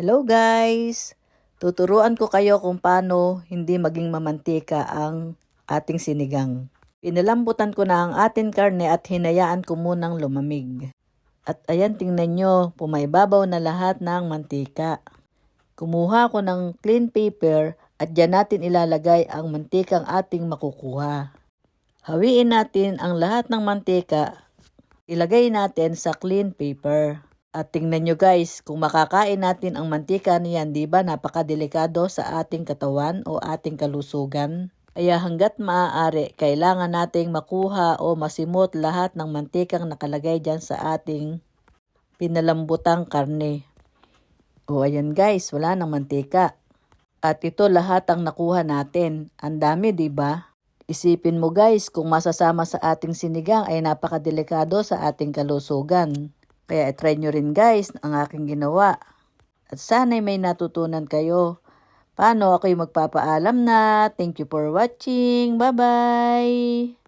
Hello guys! Tuturuan ko kayo kung paano hindi maging mamantika ang ating sinigang. Pinalambutan ko na ang ating karne at hinayaan ko munang lumamig. At ayan tingnan nyo, pumaibabaw na lahat ng mantika. Kumuha ko ng clean paper at dyan natin ilalagay ang mantikang ating makukuha. Hawiin natin ang lahat ng mantika, ilagay natin sa clean paper. At tingnan nyo guys, kung makakain natin ang mantika niyan, di ba napakadelikado sa ating katawan o ating kalusugan? Kaya hanggat maaari, kailangan nating makuha o masimot lahat ng mantikang nakalagay dyan sa ating pinalambutang karne. O ayan guys, wala nang mantika. At ito lahat ang nakuha natin. Ang dami, di ba? Isipin mo guys, kung masasama sa ating sinigang ay napakadelikado sa ating kalusugan. Kaya try nyo rin guys ang aking ginawa. At sana'y may natutunan kayo. Paano ako'y magpapaalam na. Thank you for watching. Bye-bye!